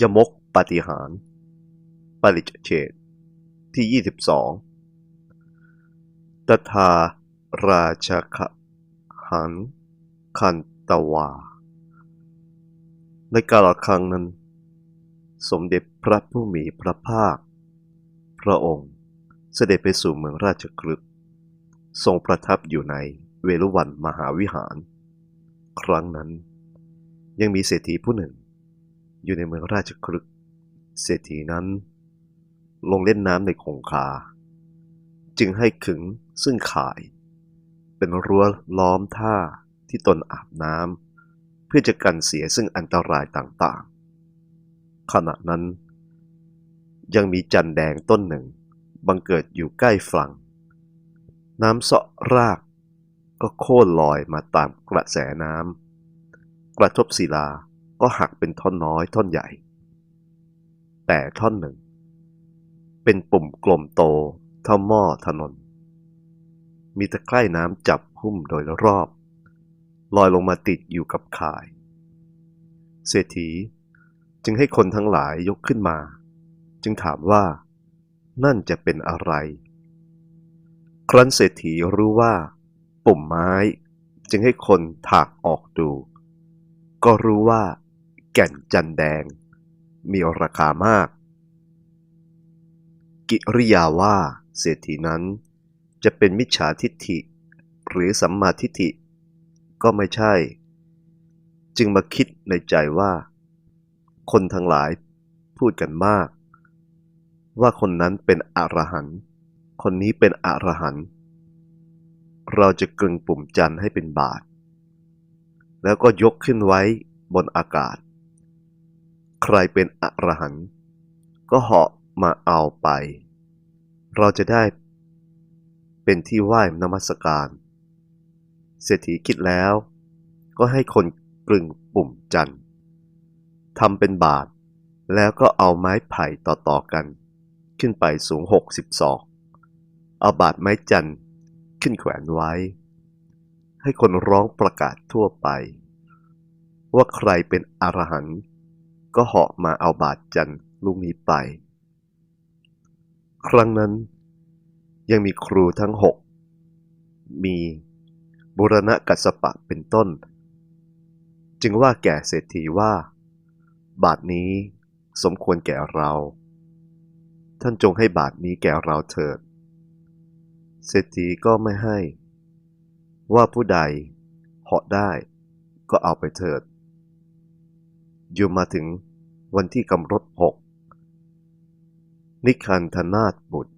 ยมกปาฏิหารปริจเฉดที่ 22 ตถาราชคหันคันตวา ในกาลครั้งนั้น สมเด็จพระผู้มีพระภาค พระองค์เสด็จไปสู่เมืองราชคลึกทรงประทับอยู่ในเวลุวันมหาวิหาร ครั้งนั้นยังมีเศรษฐีผู้หนึ่ง อยู่ในเมืองราชคลึกเศรษฐีนั้น ลงเล่นน้ำในคงคา จึงให้ขึงซึ่งข่าย เป็นรั้วล้อมท่าที่ตนอาบน้ำเพื่อจะกันเสียซึ่งอันตรายต่างๆ ขณะนั้น ยังมีจันแดงต้นหนึ่ง บังเกิดอยู่ใกล้ฝั่ง น้ำเสาะรากก็โค่นลอยมาตามกระแสน้ำกระทบศิลา ก็หักเป็นท่อนน้อยท่อนใหญ่ แต่ท่อนหนึ่ง เป็นปุ่มกลมโตเท่าหม้อถนน มีตะไคร่น้ำจับหุ้มโดยรอบ ลอยลงมาติดอยู่กับข่าย เศรษฐีจึงให้คนทั้งหลายยกขึ้นมา จึงถามว่า นั่นจะเป็นอะไร ครั้นเศรษฐีรู้ว่า ปุ่มไม้ จึงให้คนถากออกดู ก็รู้ว่า แก่นจันแดง มีราคามาก กิริยาว่าเศรษฐีนั้น จะเป็นมิจฉาทิฏฐิ หรือสัมมาทิฏฐิ ก็ไม่ใช่ จึงมาคิดในใจว่า คนทั้งหลายพูดกันมาก ว่าคนนั้นเป็นอรหันต์คนนี้เป็นอรหันต์เราจะกึงปุ่มจันให้เป็นบาท แล้วก็ยกขึ้นไว้บนอากาศ ใครเป็นอรหันต์ก็เหาะมาเอาไป เราจะได้เป็นที่ไหว้นมัสการ เศรษฐีคิดแล้ว ก็ให้คนกลึงปุ่มจันทร์ทำเป็นบาท แล้วก็เอาไม้ไผ่ต่อๆกัน ขึ้นไปสูงหกสิบศอก เอาบาทไม้จันทร์ขึ้นแขวนไว้ ให้คนร้องประกาศทั่วไป ว่าใครเป็นอรหันต์ ก็เหาะมาเอาบาทจันลูกนี้ไป ครั้งนั้นยังมีครูทั้งหก มีบุรณะกัสสปะเป็นต้น จึงว่าแก่เศรษฐีว่า บาทนี้สมควรแก่เรา ท่านจงให้บาทนี้แก่เราเถิด เศรษฐีก็ไม่ให้ ว่าผู้ใดเหาะได้ก็เอาไปเถิด อยู่มาถึงวันที่กำหนดหกนิคันธนาถบุตร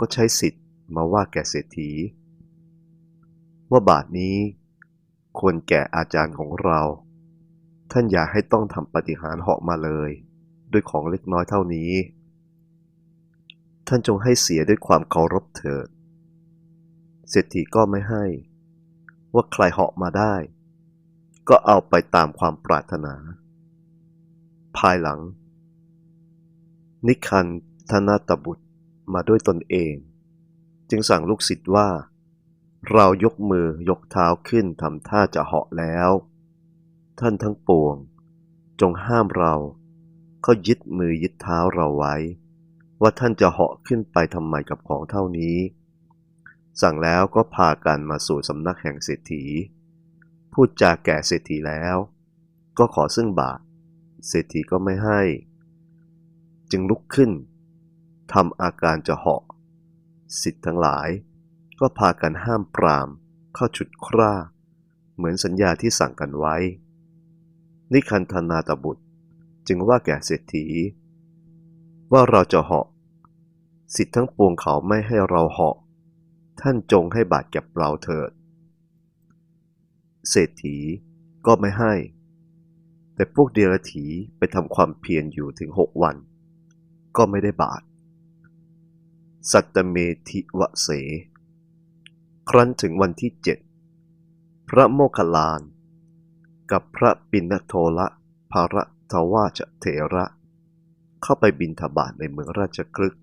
ก็ใช้สิทธิ์มาว่าแก่เศรษฐี ว่าบาทนี้ควรแก่อาจารย์ของเรา ท่านอย่าให้ต้องทำปฏิหารเหาะมาเลย ด้วยของเล็กน้อยเท่านี้ ท่านจงให้เสียด้วยความเคารพเถิดเศรษฐีก็ไม่ให้ ว่าใครเหาะมาได้ ก็เอาไปตามความปรารถนา ภายหลัง นิคันธนาตบุตรมาด้วยตนเอง จึงสั่งลูกศิษย์ว่า เรายกมือยกเท้าขึ้นทำท่าจะเหาะแล้ว ท่านทั้งปวง จงห้ามเราเขายึดมือยึดเท้าเราไว้ ว่าท่านจะเหาะขึ้นไปทำไมกับของเท่านี้ สั่งแล้วก็พากันมาสู่สำนักแห่งเศรษฐี พูดจาแก่เศรษฐีแล้ว ก็ขอซึ่งบาท เศรษฐีก็ไม่ให้ จึงลุกขึ้นทำอาการจะเหาะสิทธิ์ทั้งหลาย ก็พากันห้ามปรามเข้าฉุดคร่า เหมือนสัญญาที่สั่งกันไว้ นิคันธนาตบุตรจึงว่าแก่เศรษฐี ว่าเราจะเหาะ สิทธิ์ทั้งปวงเขาไม่ให้เราเหาะ ท่านจงให้บาทแก่เราเถิด เศรษฐีก็ไม่ให้ แต่พวกเดรัจฉีไปทำความเพียรอยู่ถึงหกวัน ก็ไม่ได้บาท สัตตเมธิวะเส ครั้นถึงวันที่เจ็ดพระโมคคัลลาน กับพระปิณโทละภาระทวาชเถระ เข้าไปบินทบาทในเมืองราชคลึก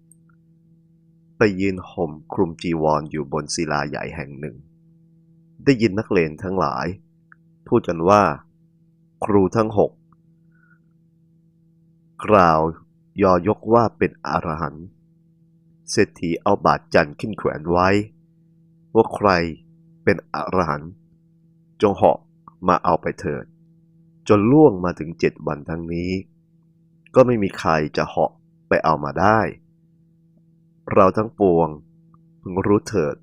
ไปยืนห่มคลุมจีวรออยู่บนศิลาใหญ่แห่งหนึ่ง ได้ยินนักเลงทั้งหลาย พูดกันว่า ครูทั้งหกกล่าวยอยกว่าเป็นอรหันต์เศรษฐีเอาบาทจันขึ้นแขวนไว้ ว่าใครเป็นอรหันต์จงเหาะมาเอาไปเถิด จนล่วงมาถึงเจ็ดวันทั้งนี้ ก็ไม่มีใครจะเหาะไปเอามาได้ เราทั้งปวงพึงรู้เถิด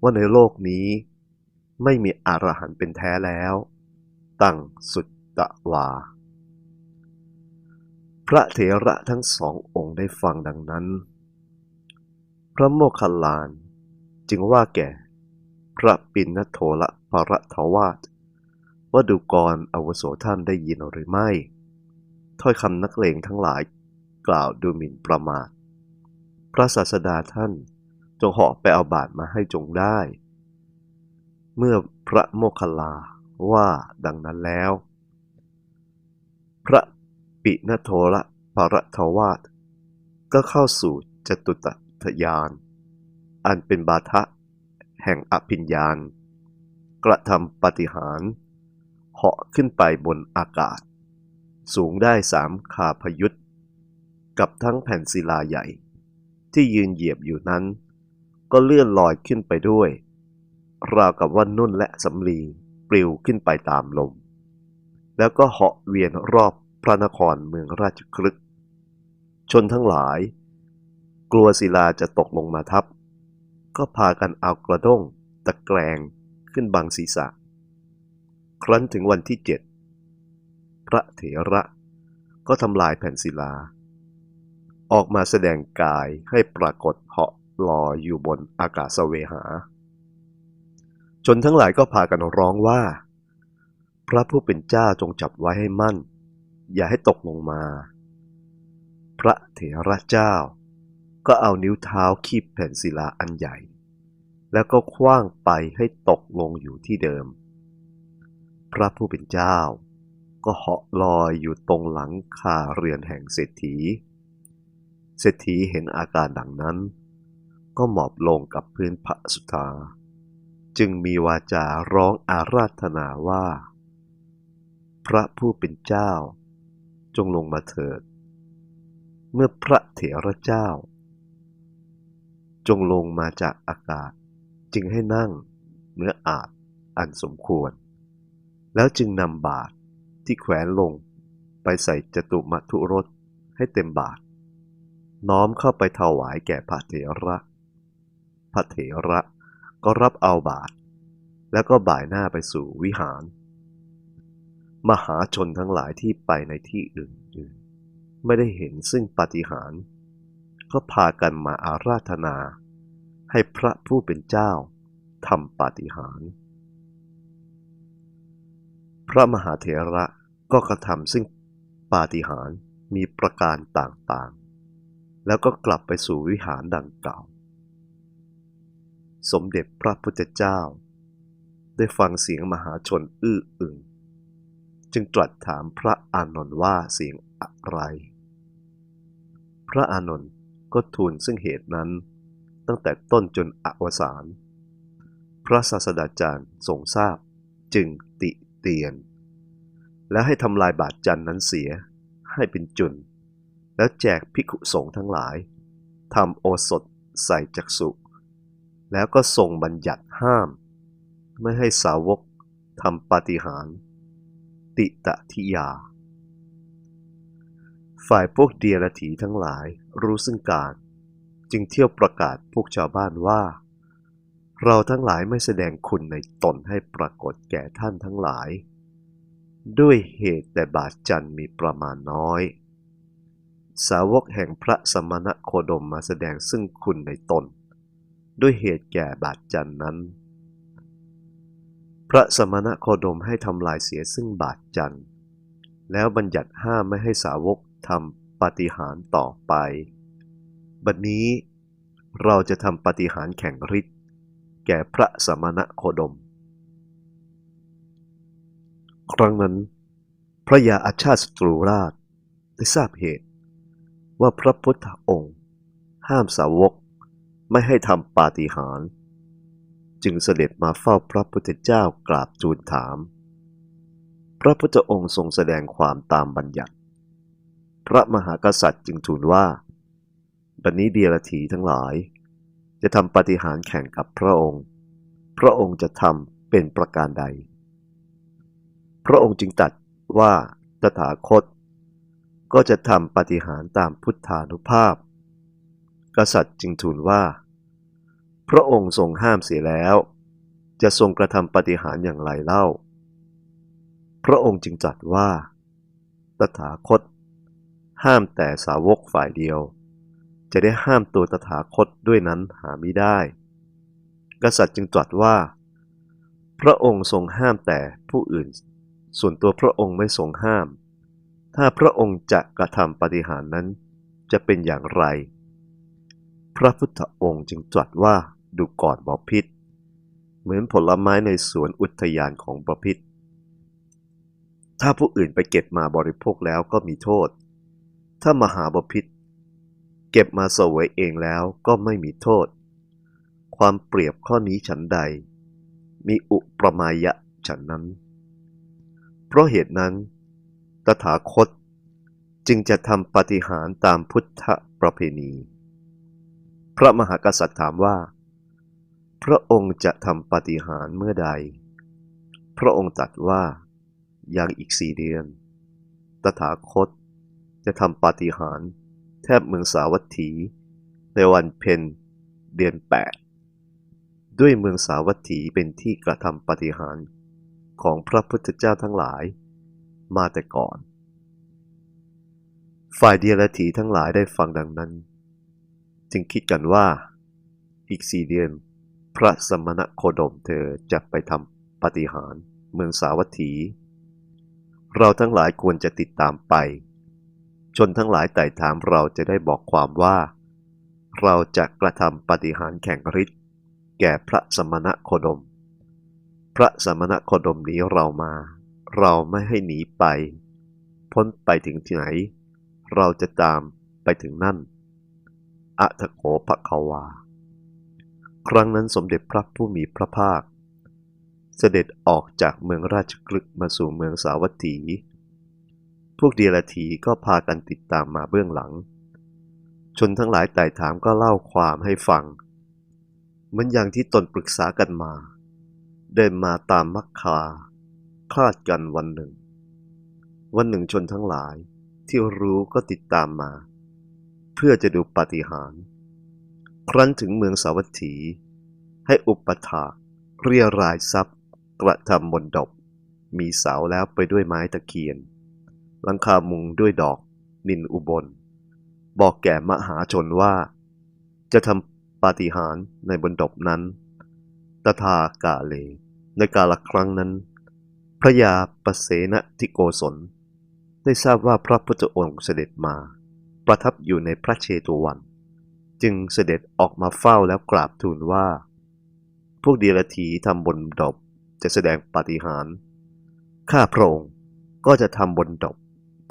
ว่าในโลกนี้ ไม่มีอรหันต์เป็นแท้แล้ว ตั้งสุดตะวา พระเถระทั้งสององค์ได้ฟังดังนั้น พระโมคคัลลานจึงว่าแก่ พระปิณโทละภรทวาสว่าดูกรอาวุโสท่านได้ยินหรือไม่ ถ้อยคำนักเลงทั้งหลายกล่าวดูหมิ่นประมาท พระศาสดาท่านจงเหาะไปเอาบาทมาให้จงได้ เมื่อพระโมคคัลลาว่าดังนั้นแล้ว พระปิณโทละภรทวาสก็เข้าสู่จตุตถยาน อันเป็นบาทะแห่งอภิญญาณ กระทำปฏิหารเหาะขึ้นไปบนอากาศ สูงได้สามขาพยุทธกับทั้งแผ่นศิลาใหญ่ ที่ยืนเหยียบอยู่นั้น ก็เลื่อนลอยขึ้นไปด้วย ราวกับว่านุ่นและสำลีปลิวขึ้นไปตามลม แล้วก็เหาะเวียนรอบพระนครเมืองราชคลึก ชนทั้งหลาย กลัวศิลาจะตกลงมาทับ ก็พากันเอากระด้ง ตะแกรงขึ้นบังศีรษะ ครั้นถึงวันที่เจ็ดพระเถระก็ทำลายแผ่นศิลา ออกมาแสดงกายให้ปรากฏเหาะลอยอยู่บนอากาศเวหา ชนทั้งหลายก็พากันร้องว่า พระผู้เป็นเจ้าจงจับไว้ให้มั่น อย่าให้ตกลงมา พระเถระเจ้า ก็เอานิ้วเท้าคีบแผ่นศิลาอันใหญ่ แล้วก็คว้างไปให้ตกลงอยู่ที่เดิม พระผู้เป็นเจ้า ก็เหาะลอยอยู่ตรงหลังคาเรือนแห่งเศรษฐี เศรษฐีเห็นอาการดังนั้น ก็หมอบลงกับพื้นพระสุธา จึงมีวาจาร้องอาราธนาว่า พระผู้เป็นเจ้า จงลงมาเถิด เมื่อพระเถระเจ้า จงลงมาจากอากาศ จึงให้นั่งเนื้ออาจอันสมควร แล้วจึงนำบาตรที่แขวนลงไปใส่จตุมัทุรสให้เต็มบาตรน้อมเข้าไปถวายแก่พระเถระ พระเถระ ก็รับเอาบาตรแล้วก็บ่ายหน้าไปสู่วิหาร มหาชนทั้งหลายที่ไปในที่อื่นๆ ไม่ได้เห็นซึ่งปาฏิหาริย์ก็พากันมาอาราธนา ให้พระผู้เป็นเจ้าทำปาฏิหาริย์พระมหาเถระก็กระทำซึ่งปาฏิหาริย์มีประการต่างๆ แล้วก็กลับไปสู่วิหารดังเก่าว สมเด็จพระพุทธเจ้า ได้ฟังเสียงมหาชนอื้ออึง จึงตรัสถามพระอานนท์ว่าเสียงอะไร พระอานนท์ก็ทูลซึ่งเหตุนั้น ตั้งแต่ต้นจนอวสานพระศาสดาจารย์ทรงทราบจึงติเตียน และให้ทำลายบาทจันนั้นเสียให้เป็นจุน แล้วแจกภิกขุสงฆ์ทั้งหลายทำโอสถใส่จักสุ แล้วก็ทรงบัญญัติห้าม ไม่ให้สาวกทำปาฏิหาริย์ติตะทิยา ฝ่ายพวกเดียรถีทั้งหลายรู้ซึ่งการ จึงเที่ยวประกาศพวกชาวบ้านว่า เราทั้งหลายไม่แสดงคุณในตนให้ปรากฏแก่ท่านทั้งหลาย ด้วยเหตุแต่บาทจันมีประมาณน้อย สาวกแห่งพระสมณะโคดมมาแสดงซึ่งคุณในตน ด้วยเหตุแก่บาทจันนั้น พระสมณะโคดมให้ทำลายเสียซึ่งบาทจันแล้วบัญญัติห้ามไม่ให้สาวกทำปาฏิหาริย์ต่อไป บัดนี้เราจะทำปาฏิหาริย์แข่งฤทธิ์แก่พระสมณะโคดม ครั้งนั้น พระยาอาชาติศัตรูราชได้ทราบเหตุว่าพระพุทธองค์ ห้ามสาวก ไม่ให้ทำปาฏิหาริย์จึงเสด็จมาเฝ้าพระพุทธเจ้ากราบทูลถาม พระพุทธองค์ทรงแสดงความตามบัญญัติ พระมหากษัตริย์จึงทูลว่า บัดนี้เดียรถีทั้งหลาย จะทำปาฏิหารย์แข่งกับพระองค์ พระองค์จะทำเป็นประการใด พระองค์จึงตัดว่าตถาคต ก็จะทำปาฏิหารย์ตามพุทธานุภาพ กษัตริย์จึงทูลว่า พระองค์ทรงห้ามเสียแล้ว จะทรงกระทำปฏิหารอย่างไรเล่า พระองค์จึงตรัสว่า ตถาคต ห้ามแต่สาวกฝ่ายเดียว จะได้ห้ามตัวตถาคตด้วยนั้นหาไม่ได้ กษัตริย์จึงตรัสว่า พระองค์ทรงห้ามแต่ผู้อื่น ส่วนตัวพระองค์ไม่ทรงห้าม ถ้าพระองค์จะกระทำปฏิหารนั้นจะเป็นอย่างไร พระพุทธองค์จึงตรัสว่า ดูก่อนบอพิษ เหมือนผลไม้ในสวนอุทยานของบอพิษ ถ้าผู้อื่นไปเก็บมาบริโภคแล้วก็มีโทษ ถ้ามหาบพิษ เก็บมาเสวยเองแล้วก็ไม่มีโทษ ความเปรียบข้อนี้ฉันใด มีอุปมายะฉันนั้น เพราะเหตุนั้น ตถาคตจึงจะทำปฏิหารตามพุทธประเพณี พระมหากษัตริย์ถามว่า พระองค์จะทำปาฏิหารย์เมื่อใด พระองค์ตรัสว่ายังอีกสี่เดือน ตถาคตจะทำปาฏิหาริ์แทบเมืองสาวัตถี ในวันเพ็ญเดือนแปดด้วยเมืองสาวัตถีเป็นที่กระทำปาฏิหาริ์ของพระพุทธเจ้าทั้งหลายมาแต่ก่อน ฝ่ายเดียรถีทั้งหลายได้ฟังดังนั้น จึงคิดกันว่าอีกสี่เดือน พระสมณโคดมเธอจะไปทำปฏิหารเมืองสาวัตถี เราทั้งหลายควรจะติดตามไป ชนทั้งหลายไต่ถามเราจะได้บอกความว่า เราจะกระทำปฏิหารแข่งฤทธิ์แก่พระสมณโคดม พระสมณโคดมหนีเรามา เราไม่ให้หนีไป พ้นไปถึงที่ไหน เราจะตามไปถึงนั่นอะทะโขภควา ครั้งนั้นสมเด็จพระผู้มีพระภาค เสด็จออกจากเมืองราชกฤห์มาสู่เมืองสาวัตถี พวกเดียรถีก็พากันติดตามมาเบื้องหลัง ชนทั้งหลายไต่ถามก็เล่าความให้ฟัง เหมือนอย่างที่ตนปรึกษากันมา เดินมาตามมักคาคลาดกันวันหนึ่ง วันหนึ่งชนทั้งหลายที่รู้ก็ติดตามมา เพื่อจะดูปาฏิหาริย์ ครั้นถึงเมืองสาวัตถี ให้อุปถาเรียรายทรัพย์กระทำมนดบมีเสาแล้วไปด้วยไม้ตะเคียน หลังคามุงด้วยดอกนินอุบล บอกแก่มหาชนว่า จะทำปาฏิหาริย์ในบนดบนั้น ตถากาเล ในกาลครั้งนั้น พระยาปเสนทิโกศล ได้ทราบว่าพระพุทธองค์เสด็จมา ประทับอยู่ในพระเชตุวัน จึงเสด็จออกมาเฝ้าแล้วกราบทูลว่า พวกเดียรถีทำบนดบจะแสดงปาฏิหาริย์ข้าพระองค์ก็จะทำบนดบ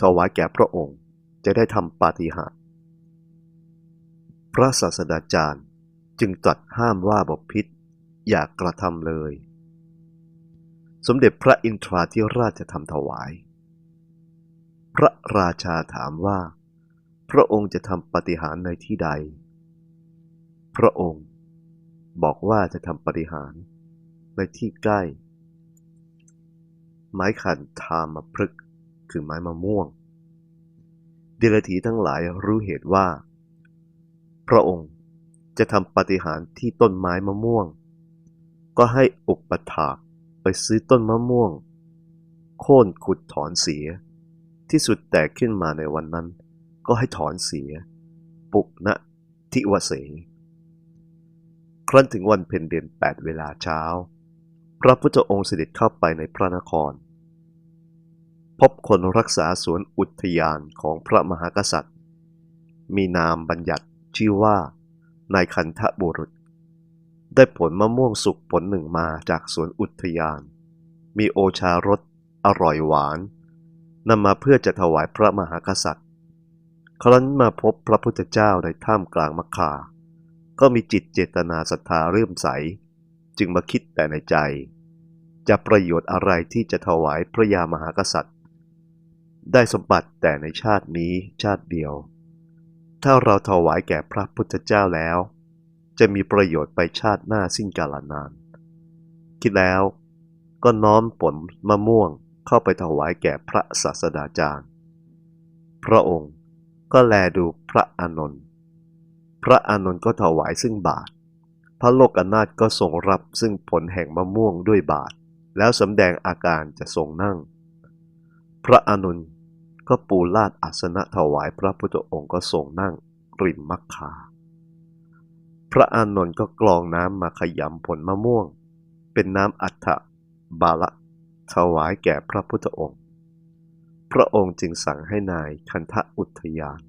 ถวายแก่พระองค์จะได้ทำปาฏิหาริย์พระศาสดาจารย์จึงตรัสห้ามว่าบพิษอย่ากระทำเลย สมเด็จพระอินทราธิราชจะทำถวาย พระราชาถามว่า พระองค์จะทำปาฏิหารในที่ใด พระองค์บอกว่าจะทำปฏิหารในที่ใกล้ ไม้ขันทามาพฤกคือไม้มะม่วง เดลถีทั้งหลายรู้เหตุว่า พระองค์จะทำปฏิหารที่ต้นไม้มะม่วง ก็ให้อุปถากไปซื้อต้นมะม่วง โค่นขุดถอนเสีย ที่สุดแตกขึ้นมาในวันนั้น ก็ให้ถอนเสีย ปุกณทิวเส ครั้นถึงวันเพ็ญเดือนแปดเวลาเช้า พระพุทธองค์เสด็จเข้าไปในพระนคร พบคนรักษาสวนอุทยานของพระมหากษัตริย์ มีนามบัญญัติชื่อว่านายคันธบุรุษ ได้ผลมะม่วงสุกผลหนึ่งมาจากสวนอุทยาน มีโอชารสอร่อยหวานนำมาเพื่อจะถวายพระมหากษัตริย์ ครั้นมาพบพระพุทธเจ้าในถ้ำกลางมักคา ก็มีจิตเจตนาศรัทธาเรื่มใส จึงมาคิดแต่ในใจ จะประโยชน์อะไรที่จะถวายพระยามหากษัตริย์ ได้สมบัติแต่ในชาตินี้ชาติเดียว ถ้าเราถวายแก่พระพุทธเจ้าแล้ว จะมีประโยชน์ไปชาติหน้าสิ้นกาลนาน คิดแล้วก็น้อมผลมะม่วงเข้าไปถวายแก่พระศาสดาจารย์ พระองค์ก็แลดูพระอานนท์ พระอานนท์ก็ถวายซึ่งบาท พระโลกนาถก็ทรงรับซึ่งผลแห่งมะม่วงด้วยบาท แล้วสำแดงอาการจะทรงนั่ง พระอานนท์ก็ปูลาดอาสนะถวายพระพุทธองค์ก็ทรงนั่งริมมักคา พระอานนท์ก็กรองน้ำมาขยำผลมะม่วง เป็นน้ำอัฐบาละถวายแก่พระพุทธองค์ พระองค์จึงสั่งให้นายคันทะอุทยาน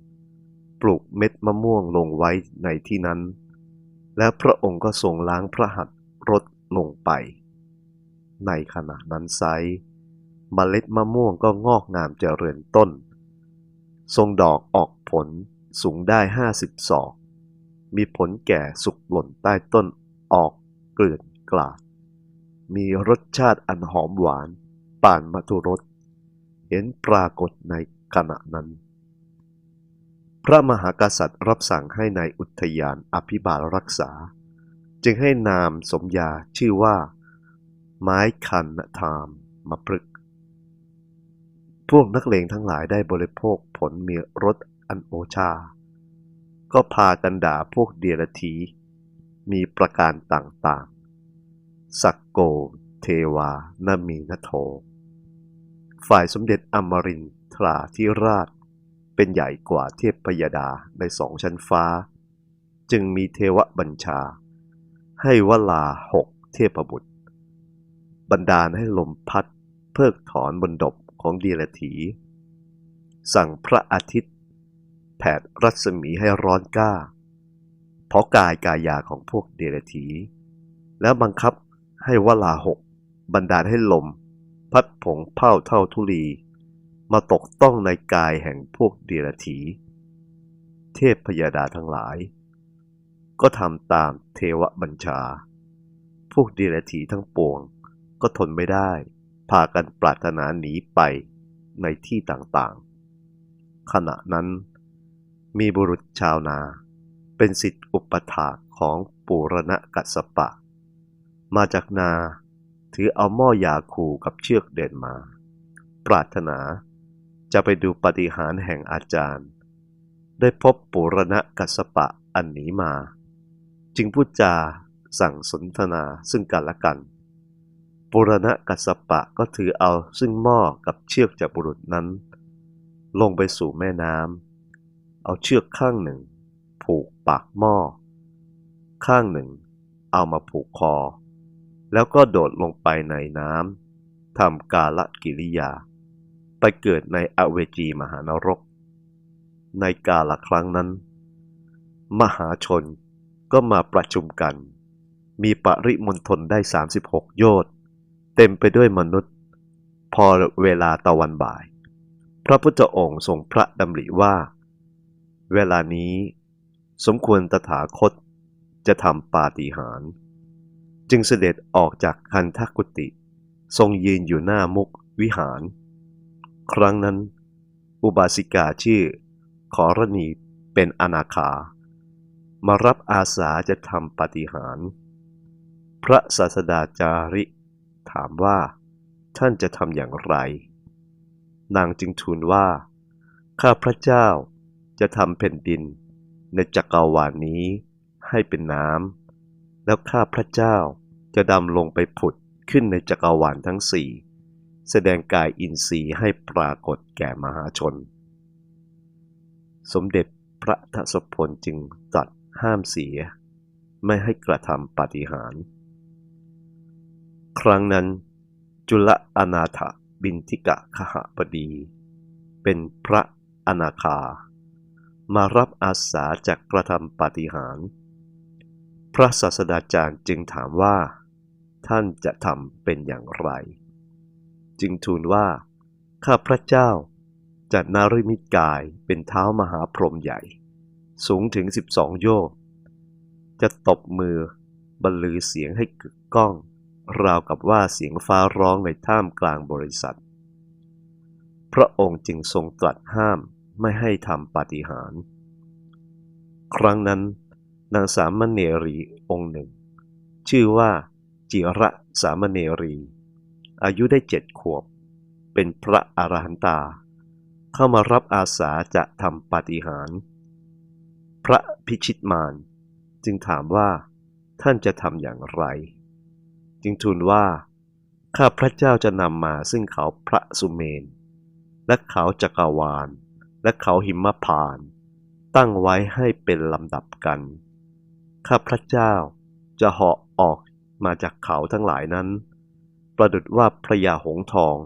ปลูกเม็ดมะม่วงลงไว้ในที่นั้น แล้วพระองค์ก็ทรงล้างพระหัตถ์รดลงไป ในขณะนั้นไซร้เมล็ดมะม่วงก็งอกงามเจริญต้น ทรงดอกออกผลสูงได้ห้าสิบศอก มีผลแก่สุกหล่นใต้ต้นออกเกลื่อนกลาด มีรสชาติอันหอมหวานป่านมัทุรส เห็นปรากฏในขณะนั้น พระมหากษัตริย์รับสั่งให้ในายอุทยานอภิบาลรักษา จึงให้นามสมญาชื่อว่า ไม้คันธามมพฤกพวกนักเลงทั้งหลายได้บริโภคผลเมียรสอันโอชา ก็พากันด่าพวกเดียรถีมีประการต่างๆ สักโก เทวานามีนโท ฝ่ายสมเด็จอมรินทราธิราช เป็นใหญ่กว่าเทพพยดาในสองชั้นฟ้า จึงมีเทวบัญชา ให้วลาหกเทพบุตร บันดาลให้ลมพัดเพิกถอนบนดบของเดียรถี สั่งพระอาทิตย์ แผดรัศมีให้ร้อนกล้า เพราะกายกายาของพวกเดรถี แล้วบังคับให้วลาหกบันดาลให้ลม พัดผงเผ่าเท่าทุลี มาตกต้องในกายแห่งพวกเดรถีเทพพยาดาทั้งหลาย ก็ทำตามเทวบัญชา พวกเดรถีทั้งปวงก็ทนไม่ได้ พากันปรารถนาหนีไปในที่ต่างๆ ขณะนั้น มีบุรุษชาวนา เป็นสิทธิอุปถากของปุรณกัสสปะ มาจากนาถือเอาหม้อยาคูกับเชือกเดินมา ปรารถนา จะไปดูปฏิหารแห่งอาจารย์ ได้พบปุรณะกัสปะอันนี้มา จึงพูดจาสั่งสนทนาซึ่งกันและกัน ปุรณะกัสสปะก็ถือเอาซึ่งหม้อกับเชือกจากบุรุษนั้น ลงไปสู่แม่น้ำ เอาเชือกข้างหนึ่ง ผูกปากหม้อ ข้างหนึ่ง เอามาผูกคอ แล้วก็โดดลงไปในน้ำทำกาลกิริยา ไปเกิดในอเวจีมหานรก ในกาลครั้งนั้น มหาชนก็มาประชุมกัน มีปริมณฑลได้ 36 โยชน์เต็มไปด้วยมนุษย์ พอเวลาตะวันบ่าย พระพุทธองค์ทรงพระดำริว่า เวลานี้ สมควรตถาคตจะทำปาฏิหาริย์จึงเสด็จออกจากคันทกุติ ทรงยืนอยู่หน้ามุกวิหาร ครั้งนั้น อุบาสิกาชื่อ ขอรณีเป็นอนาคา มารับอาสาจะทำปาฏิหาริย์พระศาสดาจาริ ถามว่า ท่านจะทำอย่างไร นางจึงทูลว่า ข้าพระเจ้าจะทำแผ่นดิน ในจักรวาลนี้ให้เป็นน้ำแล้วข้าพระเจ้าจะดำลงไปผุดขึ้นในจักรวาลทั้งสี่ แสดงกายอินทรีย์ให้ปรากฏแก่มหาชน สมเด็จพระทศพลจึงตรัสห้ามเสีย ไม่ให้กระทำปาฏิหาริย์ครั้งนั้นจุลอนาถบินทิกะขหบดี เป็นพระอนาคา มารับอาสาจากกระทำปาฏิหาริย์พระศาสดาจารย์จึงถามว่า ท่านจะทำเป็นอย่างไร จึงทูลว่า ข้าพระเจ้าจะนาริมิตกายเป็นเท้ามหาพรหมใหญ่ สูงถึง12โยชน์จะตบมือบรรลือเสียงให้กึกก้อง ราวกับว่าเสียงฟ้าร้องในท่ามกลางบริษัทพพระองค์จึงทรงตรัสห้ามไม่ให้ทำปาฏิหาริย์ครั้งนั้นนางสามเณรีองค์หนึ่ง ชื่อว่าจิระสามเณรี อายุได้เจ็ดขวบ เป็นพระอรหันตา เข้ามารับอาสาจะทำปาฏิหาริย์พระพิชิตมารจึงถามว่าท่านจะทำอย่างไร จึงทูลว่า ข้าพระเจ้าจะนำมาซึ่งเขาพระสุเมน และเขาจักรวาล และเขาหิมพานต์ตั้งไว้ให้เป็นลำดับกัน ข้าพระเจ้าจะเหาะออกมาจากเขาทั้งหลายนั้น ประดุดว่าพระยาหงทอง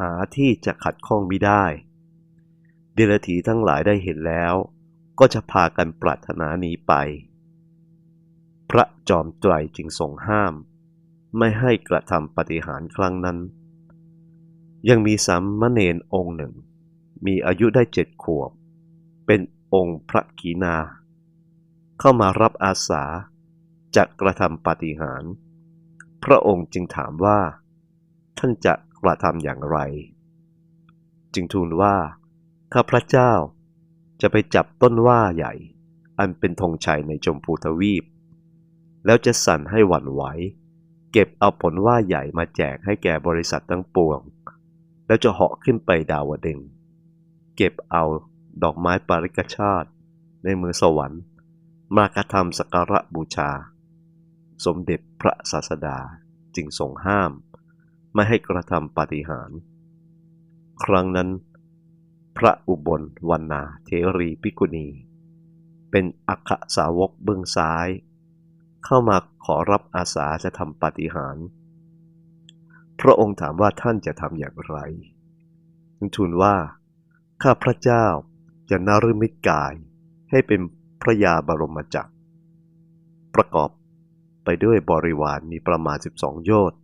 หาที่จะขัดข้องมิได้ เดลถีทั้งหลายได้เห็นแล้ว ก็จะพากันปรารถนาหนีไป พระจอมไตรจึงทรงห้าม ไม่ให้กระทำปฏิหารครั้งนั้น ยังมีสามเณรองค์หนึ่ง มีอายุได้เจ็ดขวบ เป็นองค์พระขีณาเข้ามารับอาสาจะกระทำปฏิหาร พระองค์จึงถามว่า ท่านจะกระทำอย่างไร จึงทูลว่า ข้าพระเจ้าจะไปจับต้นว่าใหญ่ อันเป็นธงชัยในจมพูทวีป แล้วจะสั่นให้หวั่นไหวเก็บเอาผลว่าใหญ่มาแจกให้แก่บริษัททั้งปวง แล้วจะเหาะขึ้นไปดาวดึง เก็บเอาดอกไม้ปาริกชาติ ในมือสวรรค์ มากระทำสักการะบูชา สมเด็จพระศาสดาจึงทรงห้าม ไม่ให้กระทำปาฏิหาริย์ครั้งนั้น พระอุบลวันนาเทรีพิกุณี เป็นอัคสาวกเบื้องซ้าย เข้ามาขอรับอาสาจะทำปาฏิหาริย์พระองค์ถามว่าท่านจะทำอย่างไรจึงทูลว่าข้าพระเจ้าจะนารมิตกายให้เป็นพระยาบรมจักร ประกอบ ไปด้วยบริวารมีประมาณ 12 โยชน์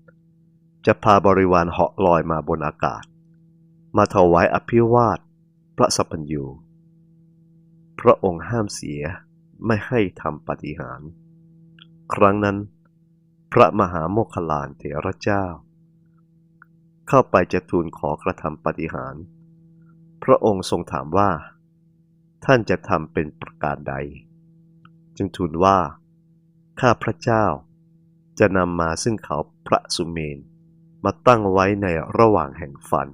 จะพาบริวารเหาะลอยมาบนอากาศ มาถวายอภิวาทพระสัพพัญญูพระองค์ห้ามเสียไม่ให้ทำปฏิหาร ครั้งนั้น พระมหาโมคคลานเถระเจ้า เข้าไปจะทูลขอกระทำปฏิหาร พระองค์ทรงถามว่า ท่านจะทำเป็นประการใด จึงทูลว่า ข้าพระเจ้า จะนำมาซึ่งเขาพระสุเมน มาตั้งไว้ในระหว่างแห่งฟัน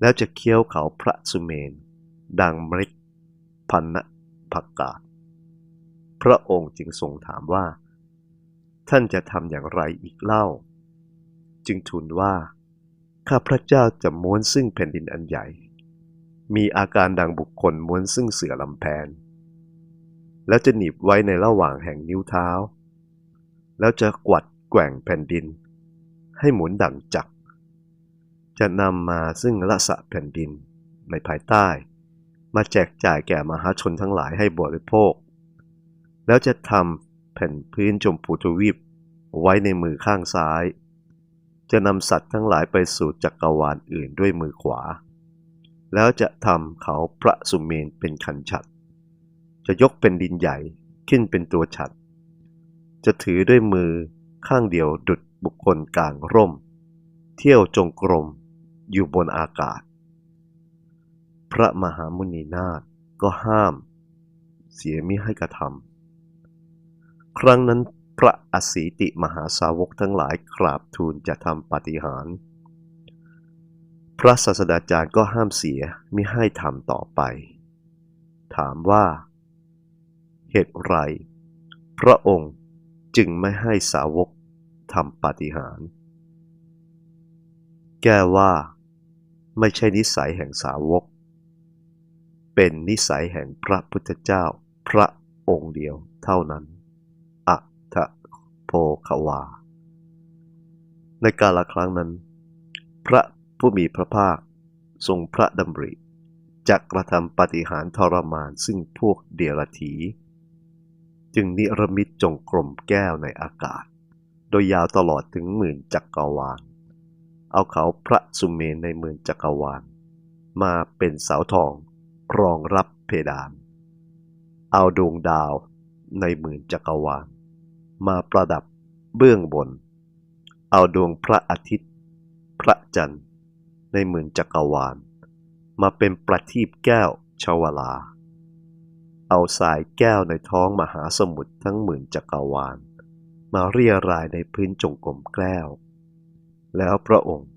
แล้วจะเคี้ยวเขาพระสุเมน ดังเมล็ดพันนะผักกาดพระองค์จึงทรงถามว่า ท่านจะทำอย่างไรอีกเล่า จึงทูลว่า ข้าพระเจ้าจะม้วนซึ่งแผ่นดินอันใหญ่ มีอาการดังบุคคลม้วนซึ่งเสือลำแพน แล้วจะหนีบไว้ในระหว่างแห่งนิ้วเท้า แล้วจะกวัดแกว่งแผ่นดิน ให้หมุนดั่งจักร จะนำมาซึ่งละสะแผ่นดินในภายใต้ มาแจกจ่ายแก่มหาชนทั้งหลายให้บริโภค แล้วจะทำแผ่นพื้นชมพูทวีปไว้ในมือข้างซ้าย จะนำสัตว์ทั้งหลายไปสู่จักรวาลอื่นด้วยมือขวา แล้วจะทำเขาพระสุเมนเป็นขันฉัด จะยกเป็นดินใหญ่ขึ้นเป็นตัวฉัด จะถือด้วยมือข้างเดียวดุดบุคคลกลางร่ม เที่ยวจงกรมอยู่บนอากาศ พระมหามุนีนาถก็ห้าม เสียมิให้กระทำครั้งนั้นพระอสีติมหาสาวกทั้งหลายกราบทูลจะทำปาฏิหาริย์พระศาสดาจารย์ก็ห้ามเสียมิให้ทำต่อไป ถามว่า เหตุไร พระองค์จึงไม่ให้สาวกทำปาฏิหาริย์ แก้ว่า ไม่ใช่นิสัยแห่งสาวก เป็นนิสัยแห่งพระพุทธเจ้าพระองค์เดียวเท่านั้น อัทะโพควา ในกาลครั้งนั้น พระผู้มีพระภาคทรงพระดำริจะกระทำปฏิหารทรมานซึ่งพวกเดียรถี จึงนิรมิตจงกรมแก้วในอากาศ โดยยาวตลอดถึงหมื่นจักรวาล เอาเขาพระสุเมนในหมื่นจักรวาล มาเป็นเสาทองรองรับเพดาน เอาดวงดาวในหมื่นจักรวาล มาประดับเบื้องบน เอาดวงพระอาทิตย์ พระจันทร์ ในหมื่นจักรวาล มาเป็นประทีปแก้วชวลา เอาสายแก้วในท้องมหาสมุทรทั้งหมื่นจักรวาล มาเรียรายในพื้นจงกรมแก้ว แล้วพระองค์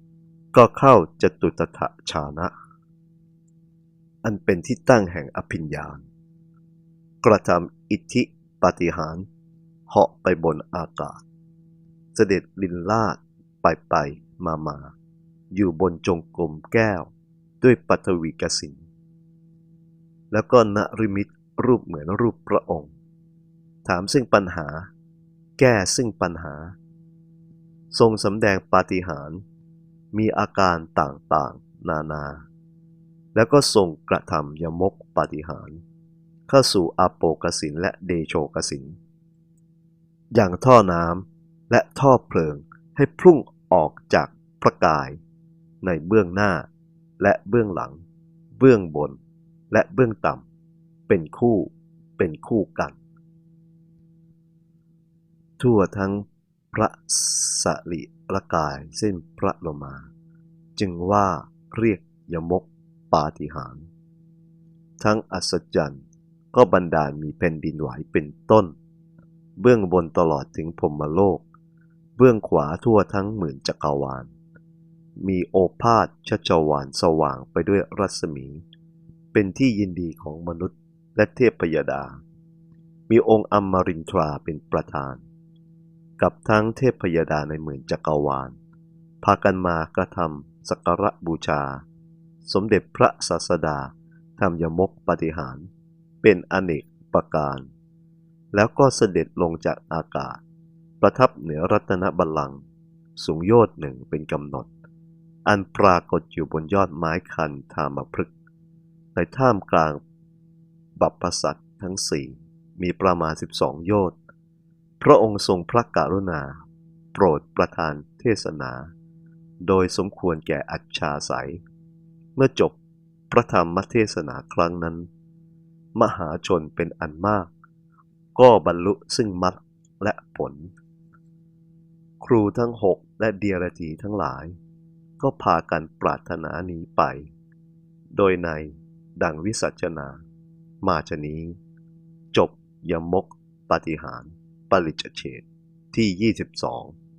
ก็เข้าจตุตถชานะ อันเป็นที่ตั้งแห่งอภิญญาณ กระทำอิทธิปาฏิหารเหาะไปบนอากาศ เสด็จลินลาดไปไปมามา อยู่บนจงกรมแก้วด้วยปัทวีกสินแล้วก็นริมิต รูปเหมือนรูปพระองค์ ถามซึ่งปัญหา แก้ซึ่งปัญหา ทรงสำแดงปาฏิหาริย์มีอาการต่างๆ นานา แล้วก็ทรงกระทำยมกปาฏิหาริย์เข้าสู่อโปกสินและเดโชกสินอย่างท่อน้ำและท่อเพลิงให้พุ่งออกจากพระกาย ในเบื้องหน้าและเบื้องหลัง เบื้องบนและเบื้องต่ำ เป็นคู่เป็นคู่กัน ทั่วทั้งพระสลิละกายเส้นพระโลมา จึงว่าเรียกยมกปาฏิหาร ทั้งอัศจรรย์ก็บันดาลมีแผ่นดินไหวเป็นต้น เบื้องบนตลอดถึงพรหมโลก เบื้องขวาทั่วทั้งหมื่นจักรวาล มีโอภาสชัชวานสว่างไปด้วยรัศมี เป็นที่ยินดีของมนุษย์ และเทพพยดา มีองค์อมรินทราเป็นประธาน กับทั้งเทพพยดาในหมื่นจักรวาล พากันมากระทำสักการะบูชา สมเด็จพระศาสดาทำยมกปฏิหาร เป็นอเนกประการ แล้วก็เสด็จลงจากอากาศ ประทับเหนือรัตนบัลลังก์สูงโยชน์หนึ่งเป็นกำหนด อันปรากฏอยู่บนยอดไม้คันธามพฤกษ์ในท่ามกลาง บัพพสัตทั้งสี่มีประมาณ 12 โยชน์พระองค์ทรงพระกรุณา โปรดประทานเทศนา โดยสมควรแก่อัจฉาสัย เมื่อจบพระธรรมเทศนาครั้งนั้น มหาชนเป็นอันมาก ก็บรรลุซึ่งมรรคและผล ครูทั้งหกและเดียรถีทั้งหลาย ก็พากันปรารถนานี้ไป โดยในดังวิสัชนา มาชนี้ จบยมกปฏิหาร ปริจเฉดที่ 22